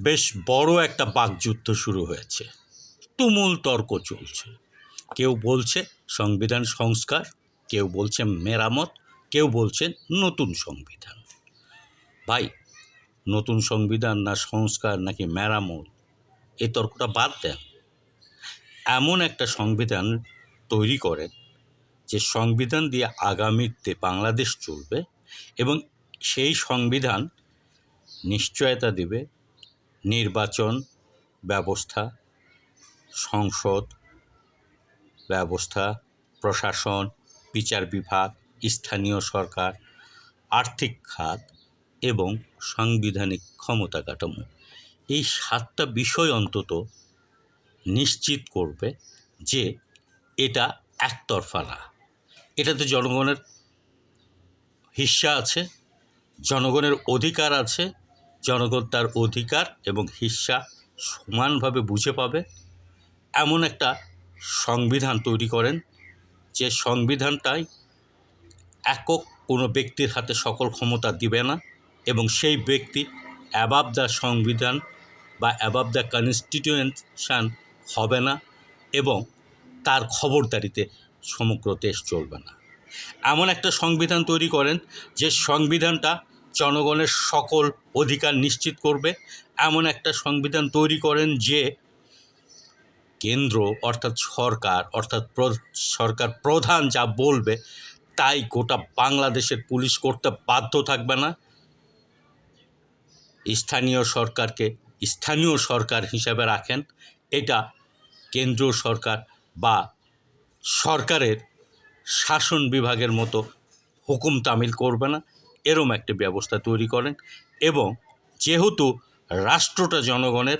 বেশ বড় একটা বাকযুদ্ধ শুরু হয়েছে। তুমুল তর্ক চলছে। কেউ বলছে সংবিধান সংস্কার, কেউ বলছে মেরামত, কেউ বলছেন নতুন সংবিধান। ভাই, নতুন সংবিধান না সংস্কার নাকি মেরামত এই তর্কটা বাদ দেন। এমন একটা সংবিধান তৈরি করেন যে সংবিধান দিয়ে আগামীতে বাংলাদেশ চলবে এবং সেই সংবিধান নিশ্চয়তা দেবে নির্বাচন ব্যবস্থা, সংসদ ব্যবস্থা, প্রশাসন, বিচার বিভাগ, স্থানীয় সরকার, আর্থিক খাত এবং সাংবিধানিক ক্ষমতা কাঠামো। এই সাতটা বিষয় অন্তত নিশ্চিত করবে যে এটা একতরফা না। এটাতে জনগণের হিস্সা আছে, জনগণের অধিকার আছে জনগণ তার অধিকার এবং হিস্সা সমানভাবে বুঝে পাবে। এমন একটা সংবিধান তৈরি করেন যে সংবিধানটাই একক কোনো ব্যক্তির হাতে সকল ক্ষমতা দিবে না এবং সেই ব্যক্তি অ্যাবাব দ্য সংবিধান বা অ্যাবাব দ্য কনস্টিটিউশন হবে না এবং তার খবরদারিতে সমগ্র দেশ চলবে না। এমন একটা সংবিধান তৈরি করেন যে সংবিধানটা জনগণের সকল অধিকার নিশ্চিত করবে। এমন একটা সংবিধান তৈরি করেন যে কেন্দ্র অর্থাৎ সরকার অর্থাৎ সরকার প্রধান যা বলবে, তাই গোটা বাংলাদেশের পুলিশ করতে বাধ্য থাকবে না। স্থানীয় সরকারকে স্থানীয় সরকার হিসাবে রাখেন। এটা কেন্দ্রীয় সরকার বা সরকারের শাসন বিভাগের মতো হুকুম তামিল করবে না। এরম একটা ব্যবস্থা তৈরি করেন এবং যেহেতু রাষ্ট্রটা জনগণের,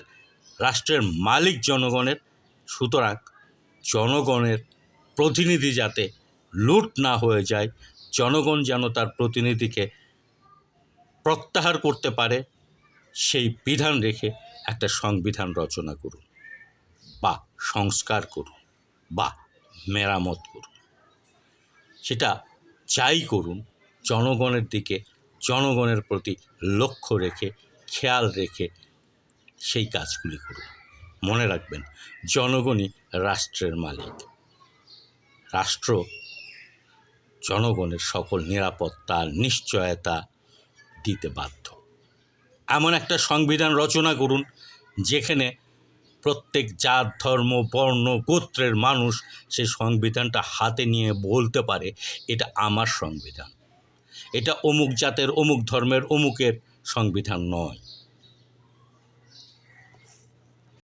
রাষ্ট্রের মালিক জনগণের, সুতরাং জনগণের প্রতিনিধি যাতে লুট না হয়ে যায়, জনগণ যেন তার প্রতিনিধিকে প্রত্যাহার করতে পারে, সেই বিধান রেখে একটা সংবিধান রচনা করুন বা সংস্কার করুন বা মেরামত করুন। সেটা যাই করুন জনগণের দিকে, জনগণের প্রতি লক্ষ্য রেখে, খেয়াল রেখে সেই কাজগুলি করুন। মনে রাখবেন, জনগণই রাষ্ট্রের মালিক। রাষ্ট্র জনগণের সকল নিরাপত্তা, নিশ্চয়তা দিতে বাধ্য। এমন একটা সংবিধান রচনা করুন, যেখানে প্রত্যেক জাত, ধর্ম, বর্ণ, গোত্রের মানুষ সেই সংবিধানটা হাতে নিয়ে বলতে পারে, এটা আমার সংবিধান। এটা অমুক জাতের অমুক ধর্মের অমুকের সংবিধান নয়।